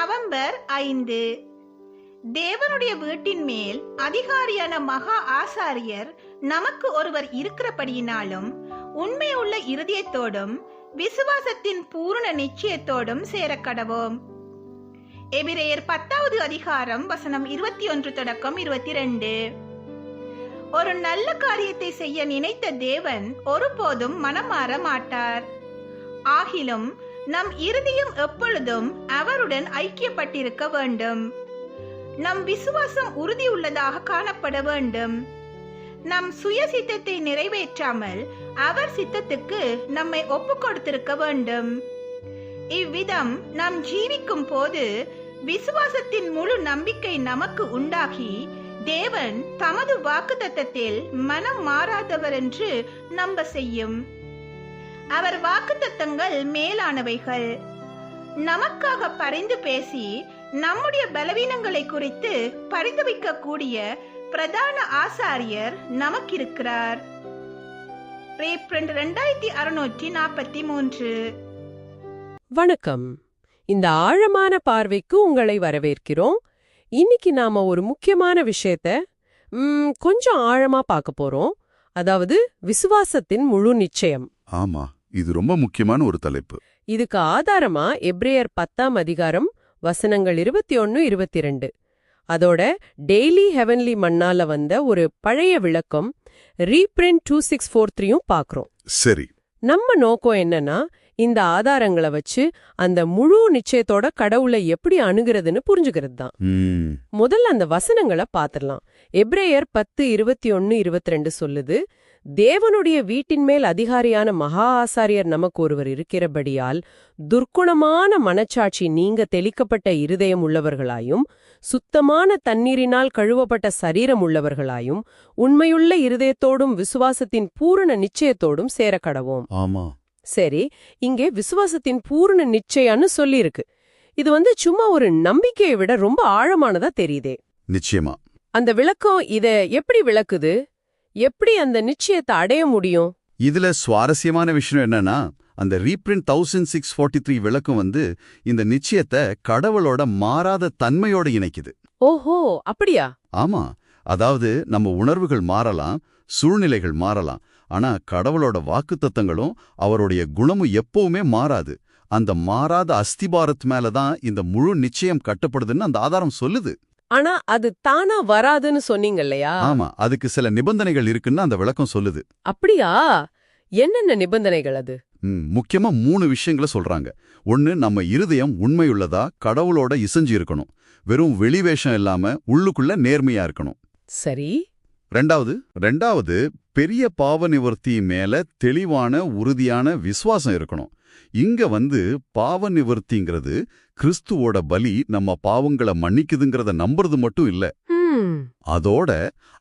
November ஐந்து. தேவனுடைய வீட்டின் மேல் அதிகாரியான மகா ஆசாரியர் நமக்கு ஒருவர் இருக்கிறபடியினாலும் உண்மையுள்ள இருதயத்தோடும் விசுவாசத்தின் பூரண நிச்சயத்தோடும் சேரக்கடவோம் எபிரேயர் பத்தாவது அதிகாரம் வசனம் இருபத்தி ஒன்று தொடக்கம் இருபத்தி ரெண்டு ஒரு நல்ல காரியத்தை செய்ய நினைத்த தேவன் ஒருபோதும் மனம் மாற மாட்டார். ஆகிலும் நம் இறுதியும் எப்பொழுதும் அவருடன் ஐக்கியப்பட்டிருக்க வேண்டும். நம் விசுவாசம் உறுதியுள்ளதாக காணப்பட வேண்டும். நம் சுய சித்தத்தை நிறைவேற்றாமல் அவர் சித்தத்துக்கு நம்மை ஒப்பு கொடுத்திருக்க வேண்டும். இவ்விதம் நாம் ஜீவிக்கும் போது விசுவாசத்தின் முழு நம்பிக்கை நமக்கு உண்டாகி தேவன் தமது வாக்குத்தத்தத்தில் மனம் மாறாதவர் என்று நம்ப செய்யும். அவர் வாக்குத்தத்தங்கள் மேலானவைகள். நமக்காக பரிந்து பேசி நம்முடைய பலவீனங்களை குறித்து பரிந்துரைக்க கூடிய பிரதான ஆசாரியர் நமக்கிருக்கிறார். ரெண்டாயிரத்தி அறுநூற்றி நாற்பத்தி மூன்று. வணக்கம். இந்த ஆழமான பார்வைக்கு உங்களை வரவேற்கிறோம். இன்னைக்கு நாம ஒரு முக்கியமான விஷயத்த கொஞ்சம் ஆழமா பார்க்க போறோம். அதாவது விசுவாசத்தின் முழு நிச்சயம். ஆமா. இது ரொம்ப முக்கியமான ஒரு தலைப்பு. இதுக்கு ஆதாரமா எப்ரேயர் பத்தாம் அதிகாரம் வசனங்கள் இருபத்தி ஒன்னு இருபத்தி ரெண்டு அதோட டெய்லி ஹெவன்லி மண்ணால வந்த ஒரு பழைய விளக்கம் ரீப்ரிண்ட் டூ சிக்ஸ் ஃபோர் த்ரீயும் பார்க்குறோம் சரி. நம்ம நோக்கம் என்னன்னா இந்த ஆதாரங்களை வச்சு அந்த முழு நிச்சயத்தோட கடவுளை எப்படி அணுகிறதுன்னு புரிஞ்சுக்கிறது தான். முதல்ல அந்த வசனங்களை பாத்திரலாம் எப்ரேயர் பத்து இருபத்தி ஒன்னு இருபத்தி ரெண்டு சொல்லுது தேவனுடைய வீட்டின் மேல் அதிகாரியான மகா ஆசாரியர் நமக்கு ஒருவர் இருக்கிறபடியால் துர்க்குணமான மனச்சாட்சி நீங்க தெளிக்கப்பட்ட இருதயம் உள்ளவர்களாயும் சுத்தமான தண்ணீரினால் கழுவப்பட்ட சரீரம் உள்ளவர்களாயும் உண்மையுள்ள இருதயத்தோடும் விசுவாசத்தின் பூரண நிச்சயத்தோடும் சேரக்கடவோம். ஆமா. சரி இங்கே விசுவாசத்தின் பூரண நிச்சயம்னு சொல்லியிருக்கு. இது வந்து சும்மா ஒரு நம்பிக்கையை விட ரொம்ப ஆழமானதா தெரியுதே. நிச்சயமா. அந்த விளக்கம் இத எப்படி விளக்குது? எப்படி அந்த நிச்சயத்தை அடைய முடியும்? இதுல சுவாரஸ்யமான விஷயம் என்னன்னா அந்த reprint thousand six forty three விளக்கம் வந்து இந்த நிச்சயத்தை கடவுளோட மாறாத தன்மையோட இணைக்குது. ஓஹோ அப்படியா? ஆமா அதாவது நம்ம உணர்வுகள் மாறலாம் சூழ்நிலைகள் மாறலாம் ஆனா கடவுளோட வாக்குத்தத்தங்களும் அவருடைய குணமும் எப்பவுமே மாறாது. அந்த மாறாத அஸ்திபாரத் மேல தான் இந்த முழு நிச்சயம் கட்டப்படுதுன்னு அந்த ஆதாரம் சொல்லுது. ஆனா அது தானா வராதுன்னு சொன்னீங்க இல்லையா? ஆமா அதுக்கு சில நிபந்தனைகள் இருக்குன்னு அந்த விளக்கம் சொல்லுது. அப்படியா? என்னென்ன நிபந்தனைகள் அது? முக்கியமா மூணு விஷயங்களை சொல்றாங்க. ஒன்னு நம்ம இருதயம் உண்மையுள்ளதா கடவுளோட இசைஞ்சு இருக்கணும். வெறும் வெளிவேஷம் இல்லாம உள்ளுக்குள்ள நேர்மையா இருக்கணும். சரி. ரெண்டாவது ரெண்டாவது பெரிய பாவ நிவர்த்தி மேல தெளிவான உறுதியான விசுவாசம் இருக்கணும். இங்க வந்து பாவ நிவர்த்திங்கிறது கிறிஸ்துவோட பலி நம்ம பாவங்களை மன்னிக்குதுங்கிறத நம்புறது மட்டும் இல்ல. அதோட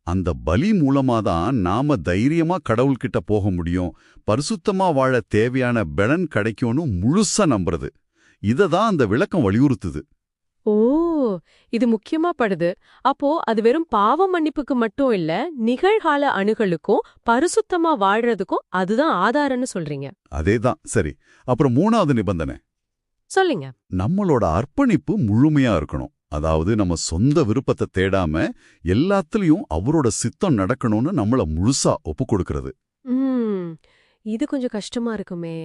அந்த பலி மூலமா தான் நாம தைரியமா கடவுள்கிட்ட போக முடியும். பரிசுத்தமா வாழ தேவையான பலன் கிடைக்கும்னு முழுசா நம்புறது. இத தான் அந்த விளக்கம் வலியுறுத்துது. ஓ இது முக்கியமா படுது. அப்போ அது வெறும் பாவ மன்னிப்புக்கு மட்டும் இல்ல நிகழ்கால அணுகளுக்கும் பரிசுத்தமா வாழ்றதுக்கும் அதுதான் ஆதாரம்னு சொல்றீங்க. அதேதான். சரி அப்புறம் மூணாவது நிபந்தனை. சொல்லுங்க. நம்மளோட அர்ப்பணிப்பு முழுமையா இருக்கணும். அதாவது நம்ம சொந்த விருப்பத்தை தேடாம எல்லாத்துலயும் அவரோட சித்தம் நடக்கணும்னு நம்மள முழுசா ஒப்பு கொடுக்கறது. இது கொஞ்சம் கஷ்டமா இருக்குமே.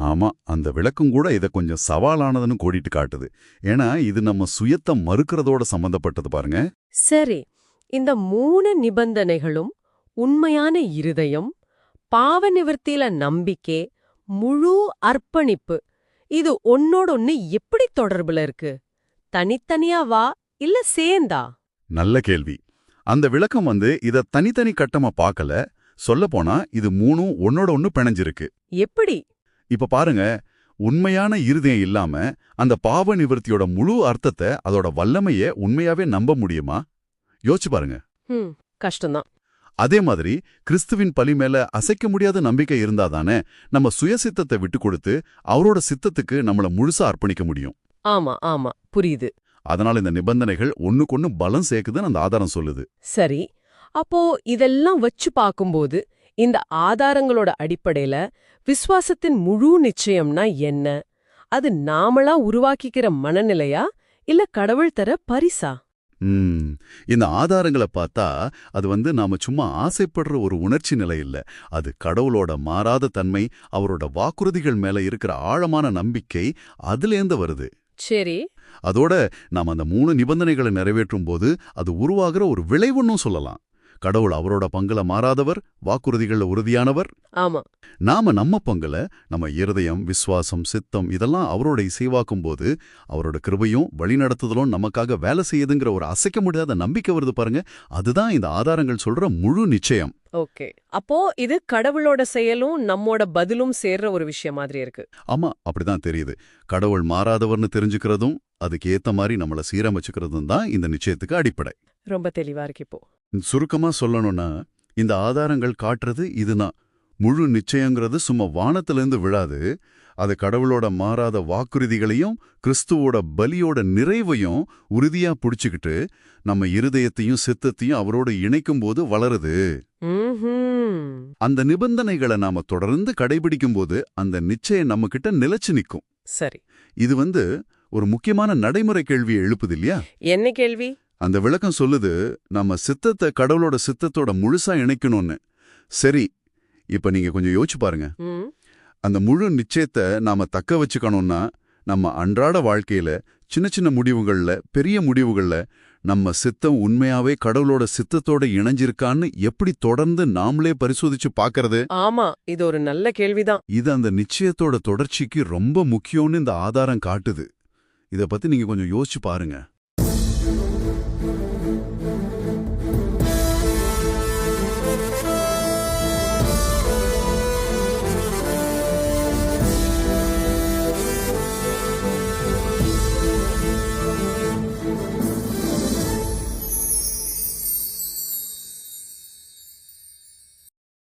ஆமா அந்த விளக்கம் கூட இத கொஞ்சம் சவாலானதுன்னு கோடிட்டு காட்டுது. ஏன்னா இது நம்ம சுயத்தை மறுக்கிறதோட சம்பந்தப்பட்டது பாருங்க. சரி இந்த மூணு நிபந்தனைகளும் உண்மையான இருதயம் பாவ நிவர்த்தியில நம்பிக்கை முழு அர்ப்பணிப்பு இது ஒன்னோட ஒன்னு எப்படி தொடர்புல இருக்கு? தனித்தனியா வா இல்ல சேர்ந்தா? நல்ல கேள்வி. அந்த விளக்கம் வந்து இத தனித்தனி கட்டமா பார்க்கல சொல்லப்போனா இது மூணும் ஒன்னோட ஒன்னு பிணைஞ்சிருக்கு. எப்படி? இப்ப பாருங்க உண்மையான இருதயம் இல்லாம அந்த பாவ நிவர்த்தியோட முழு அர்த்தத்தை அதோட வல்லமைய உண்மையாவே நம்ப முடியுமா? யோசிச்சு பாருங்க. கஷ்டம்தான். அதே மாதிரி கிறிஸ்துவின் பலி மேல அசைக்க முடியாத நம்பிக்கை இருந்தாதானே நம்ம சுயசித்தத்தை விட்டு கொடுத்து அவரோட சித்தத்துக்கு நம்மள முழுசா அர்ப்பணிக்க முடியும். ஆமா ஆமா புரியுது. அதனால இந்த நிபந்தனைகள் ஒண்ணுக்கொன்னு பலம் சேர்க்குதுன்னு அந்த ஆதாரம் சொல்லுது. சரி அப்போ இதெல்லாம் வச்சு பார்க்கும்போது இந்த ஆதாரங்களோட அடிப்படையில விசுவாசத்தின் முழு நிச்சயம்னா என்ன? அது நாமளா உருவாக்கிக்கிற மனநிலையா? இல்ல கடவுள் தர பரிசா? இந்த ஆதாரங்களை பார்த்தா அது வந்து நாம சும்மா ஆசைப்படுற ஒரு உணர்ச்சி நிலை இல்ல. அது கடவுளோட மாறாத தன்மை அவரோட வாக்குறுதிகள் மேல இருக்கிற ஆழமான நம்பிக்கை அதுலேருந்து வருது. சரி. அதோட நாம் அந்த மூணு நிபந்தனைகளை நிறைவேற்றும் போது அது உருவாகிற ஒரு விளைவுன்னும் சொல்லலாம். கடவுள் அவரோட பங்குல மாறாதவர் வாக்குறுதிகள்ல உறுதியானவர். ஆமா. நாம நம்ம பங்குல நம்ம இருதயம் விசுவாசம் சித்தம் இதெல்லாம் அவரோட இசைவாக்கும் போது அவரோட கிருபையும் வழிநடத்துதலும் நமக்காக வேலை செய்யுதுங்கிற ஒரு அசைக்க முடியாத நம்பிக்கை வருது பாருங்க. அதுதான் இந்த ஆதாரங்கள் சொல்ற முழு நிச்சயம். ஓகே. அப்போ இது கடவுளோட செயலும் நம்மோட பதிலும் சேர்ற ஒரு விஷயம் மாதிரி இருக்கு. ஆமா அப்படிதான் தெரியுது. கடவுள் மாறாதவர்னு தெரிஞ்சுக்கிறதும் அதுக்கு ஏத்த மாதிரி நம்மள சீரமைச்சுக்கிறதும் தான் இந்த நிச்சயத்துக்கு அடிப்படை. ரொம்ப தெளிவா இருக்கு இப்போ. சுருக்கமா சொல்லணும்னா இந்த ஆதாரங்கள் காட்டுறது இதுதான். முழு நிச்சயங்கிறது சும்மா வானத்திலிருந்து விழாது. அது கடவுளோட மாறாத வாக்குறுதிகளையும் கிறிஸ்துவோட பலியோட நிறைவையும் உறுதியா புடிச்சுக்கிட்டு நம்ம இருதயத்தையும் சித்தத்தையும் அவரோட இணைக்கும் போது வளருது. அந்த நிபந்தனைகளை நாம தொடர்ந்து கடைபிடிக்கும்போது அந்த நிச்சயம் நம்ம கிட்ட நிலைச்சு நிக்கும் சரி. இது வந்து ஒரு முக்கியமான நடைமுறை கேள்வியை எழுப்புது இல்லையா? என்ன கேள்வி? அந்த விளக்கம் சொல்லுது நம்ம சித்தத்தை கடவுளோட சித்தத்தோட முழுசா இணைக்கணும்னு. சரி இப்ப நீங்க கொஞ்சம் யோசிச்சு பாருங்க. அந்த முழு நிச்சயத்தை நாம தக்க வச்சுக்கணும்னா நம்ம அன்றாட வாழ்க்கையில சின்ன சின்ன முடிவுகள்ல பெரிய முடிவுகள்ல நம்ம சித்தம் உண்மையாவே கடவுளோட சித்தத்தோட இணைஞ்சிருக்கான்னு எப்படி தொடர்ந்து நாமளே பரிசோதிச்சு பார்க்கறது ஆமா இது ஒரு நல்ல கேள்விதான். இது அந்த நிச்சயத்தோட தொடர்ச்சிக்கு ரொம்ப முக்கியம்னு இந்த ஆதாரம் காட்டுது. இத பத்தி நீங்க கொஞ்சம் யோசிச்சு பாருங்க.